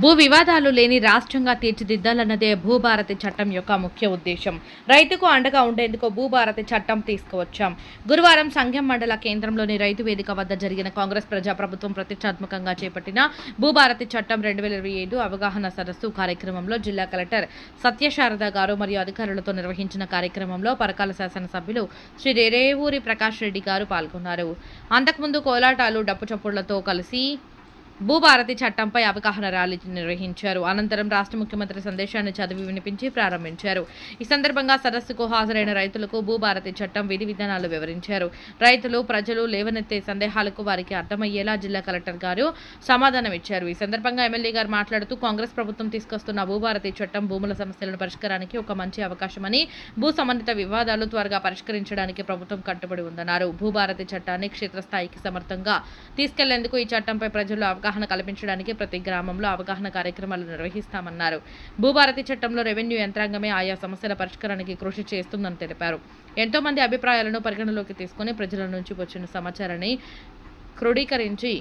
భూ వివాదాలు లేని రాష్ట్రంగా తీర్చిదిద్దాలన్నదే భూభారతి చట్టం యొక్క ముఖ్య ఉద్దేశం. రైతుకు అండగా ఉండేందుకు భూభారతి చట్టం తీసుకువచ్చాం. గురువారం సంఘం మండల కేంద్రంలోని రైతు వేదిక వద్ద జరిగిన కాంగ్రెస్ ప్రజాప్రభుత్వం ప్రతిష్టాత్మకంగా చేపట్టిన భూభారతి చట్టం రెండు వేల ఇరవై ఏడు అవగాహన సదస్సు కార్యక్రమంలో జిల్లా కలెక్టర్ సత్యశారద గారు మరియు అధికారులతో నిర్వహించిన కార్యక్రమంలో పరకాల శాసనసభ్యులు శ్రీ రేరేవూరి ప్రకాష్ రెడ్డి గారు పాల్గొన్నారు. అంతకుముందు కోలాటాలు డప్పు చప్పుళ్ళతో కలిసి భూభారతి చట్టంపై అవగాహన ర్యాలీ నిర్వహించారు. అనంతరం రాష్ట్ర ముఖ్యమంత్రి సందేశాన్ని చదివి వినిపించి ప్రారంభించారు. ఈ సందర్భంగా సదస్సుకు హాజరైన రైతులకు భూభారతి చట్టం విధి విధానాలు వివరించారు. రైతులు ప్రజలు లేవనెత్తే సందేహాలకు వారికి అర్థమయ్యేలా జిల్లా కలెక్టర్ గారు సమాధానం ఇచ్చారు. ఈ సందర్భంగా ఎమ్మెల్యే గారు మాట్లాడుతూ కాంగ్రెస్ ప్రభుత్వం తీసుకొస్తున్న భూభారతి చట్టం భూముల సమస్యలను పరిష్కారానికి ఒక మంచి అవకాశమని భూ సంబంధిత వివాదాలు త్వరగా పరిష్కరించడానికి ప్రభుత్వం కట్టుబడి ఉందన్నారు. భూభారతి చట్టాన్ని క్షేత్రస్థాయికి సమర్థంగా తీసుకెళ్ళేందుకు ఈ చట్టంపై ప్రజలు అవగాహన అవగాహన కల్పించడానికి ప్రతి గ్రామంలో అవగాహన కార్యక్రమాలు నిర్వహిస్తామన్నారు. భూభారతి చట్టంలో రెవెన్యూ యంత్రాంగమే ఆయా సమస్యల పరిష్కారానికి కృషి చేస్తుందని తెలిపారు. ఎంతో మంది అభిప్రాయాలను పరిగణలోకి తీసుకుని ప్రజల నుంచి వచ్చిన సమాచారాన్ని క్రోడీకరించి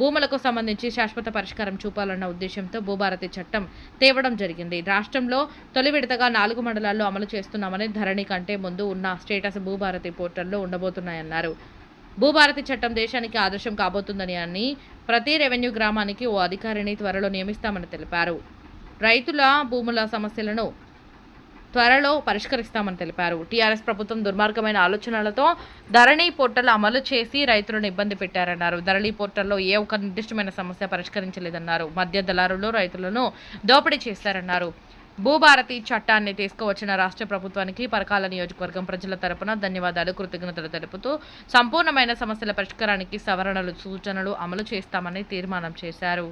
భూములకు సంబంధించి శాశ్వత పరిష్కారం చూపాలన్న ఉద్దేశంతో భూభారతి చట్టం తేవడం జరిగింది. రాష్ట్రంలో తొలి విడతగా నాలుగు మండలాల్లో అమలు చేస్తున్నామని ధరణి కంటే ముందు ఉన్న స్టేటస్ భూభారతి పోర్టల్లో ఉండబోతున్నాయన్నారు. భూభారతి చట్టం దేశానికి ఆదర్శం కాబోతుందని అని ప్రతి రెవెన్యూ గ్రామానికి ఓ అధికారిని త్వరలో నియమిస్తామని తెలిపారు. రైతుల భూముల సమస్యలను త్వరలో పరిష్కరిస్తామని తెలిపారు. టీఆర్ఎస్ ప్రభుత్వం దుర్మార్గమైన ఆలోచనలతో ధరణి పోర్టల్ అమలు చేసి రైతులను ఇబ్బంది పెట్టారన్నారు. ధరణి పోర్టల్లో ఏ ఒక్క నిర్దిష్టమైన సమస్య పరిష్కరించలేదన్నారు. మధ్య దళారులు రైతులను దోపిడీ చేశారన్నారు. భూభారతి చట్టాన్ని తీసుకువచ్చిన రాష్ట్ర ప్రభుత్వానికి పరకాల నియోజకవర్గం ప్రజల తరపున ధన్యవాదాలు కృతజ్ఞతలు తెలుపుతూ సంపూర్ణమైన సమస్యల పరిష్కారానికి సవరణలు సూచనలు అమలు చేస్తామని తీర్మానం చేశారు.